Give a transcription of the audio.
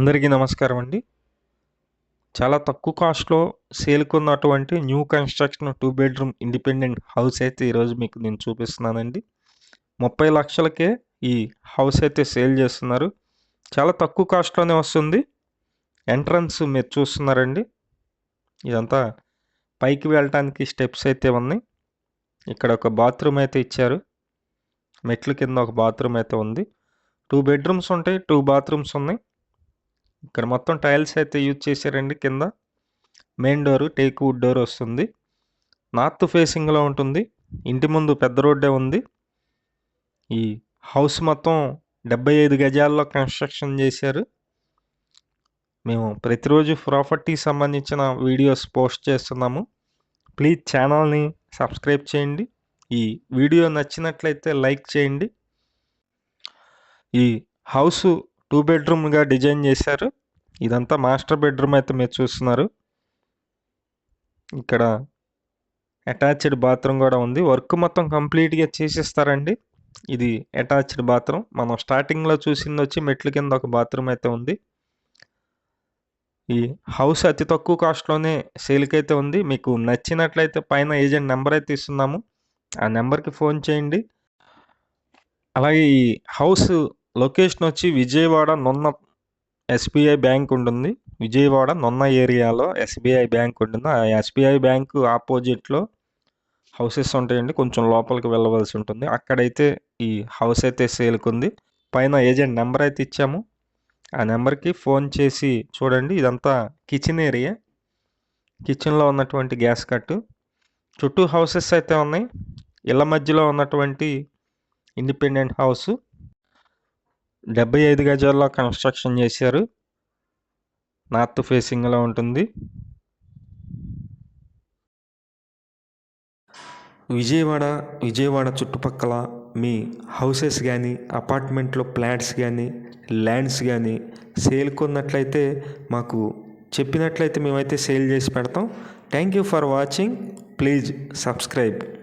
అందరికీ నమస్కారం అండి చాలా తక్కువ కాస్ట్‌లో సేల్‌కున్నటువంటి new construction two bedroom independent house అయితే ఈరోజు మీకు నేను చూపిస్తున్నానండి. 30,00,000కే ఈ హౌస్ అయితే సేల్ చేస్తున్నారు. చాలా తక్కువ కాస్ట్‌లోనే వస్తుంది. ఎంట్రన్స్ మీరు చూస్తున్నారండి. ఇదంతా పైకి వెళ్ళటానికి స్టెప్స్ అయితే ఉన్నాయి. ఇక్కడ ఒక బాత్రూమ్ అయితే ఇచ్చారు. మెట్ల కింద ఒక బాత్రూమ్ అయితే ఉంది. టూ బెడ్‌రూమ్స్ ఉంటాయి. టూ బాత్రూమ్స్ ఉన్నాయి. ఇక్కడ మొత్తం టైల్స్ అయితే యూజ్ చేశారండి కింద. Main door teak wood door వస్తుంది. నార్త్ ఫేసింగ్‌లో ఉంటుంది. ఇంటి ముందు పెద్ద రోడ్డే ఉంది. ఈ హౌస్ మొత్తం 75 గజాల్లో కన్‌స్ట్రక్షన్ చేశారు. మేము ప్రతిరోజు ప్రాపర్టీకి సంబంధించిన వీడియోస్ పోస్ట్ చేస్తున్నాము. ప్లీజ్ ఛానల్‌ని సబ్స్క్రైబ్ చేయండి. ఈ వీడియో నచ్చినట్లయితే లైక్ చేయండి. ఈ హౌసు టూ బెడ్‌రూమ్‌గా డిజైన్ చేశారు. ఇదంతా మాస్టర్ బెడ్‌రూమ్ అయితే మీరు చూస్తున్నారు. ఇక్కడ అటాచ్డ్ బాత్రూమ్ కూడా ఉంది. వర్క్ మొత్తం కంప్లీట్‌గా చేసిస్తారండి. ఇది అటాచ్డ్ బాత్రూమ్. మనం స్టార్టింగ్‌లో చూసింది వచ్చి మెట్ల కింద ఒక బాత్రూమ్ అయితే ఉంది. ఈ హౌస్ అతి తక్కువ కాస్ట్‌లోనే సేల్‌కైతే ఉంది. మీకు నచ్చినట్లయితే పైన ఏజెంట్ నెంబర్ అయితే ఇస్తున్నాము. ఆ నెంబర్కి ఫోన్ చేయండి. అలాగే ఈ హౌస్ లొకేషన్ వచ్చి విజయవాడ నున్న ఎస్‌బీఐ బ్యాంక్ ఉంటుంది. విజయవాడ నున్న ఏరియాలో ఎస్‌బీఐ బ్యాంక్ ఉంటుంది. ఆ ఎస్‌బీఐ బ్యాంకు ఆపోజిట్‌లో హౌసెస్ ఉంటాయండి. కొంచెం లోపలికి వెళ్ళవలసి ఉంటుంది. అక్కడైతే ఈ హౌస్ అయితే సేల్‌కుంది. పైన ఏజెంట్ నెంబర్ అయితే ఇచ్చాము. ఆ నెంబర్కి ఫోన్ చేసి చూడండి. ఇదంతా కిచెన్ ఏరియా. కిచెన్‌లో ఉన్నటువంటి గ్యాస్ కట్టు. చుట్టూ హౌసెస్ అయితే ఉన్నాయి. ఇళ్ళ మధ్యలో ఉన్నటువంటి ఇండిపెండెంట్ హౌసు. 75 గజాల్లో కన్‌స్ట్రక్షన్ చేశారు. నార్త్ ఫేసింగ్‌లో ఉంటుంది. విజయవాడ, విజయవాడ చుట్టుపక్కల మీ హౌసెస్ కానీ అపార్ట్మెంట్‌లో ప్లాట్స్ కానీ ల్యాండ్స్ కానీ సేల్ కొన్నట్లయితే మాకు చెప్పినట్లయితే మేమైతే సేల్ చేసి పెడతాం. Thank you for watching. Please subscribe.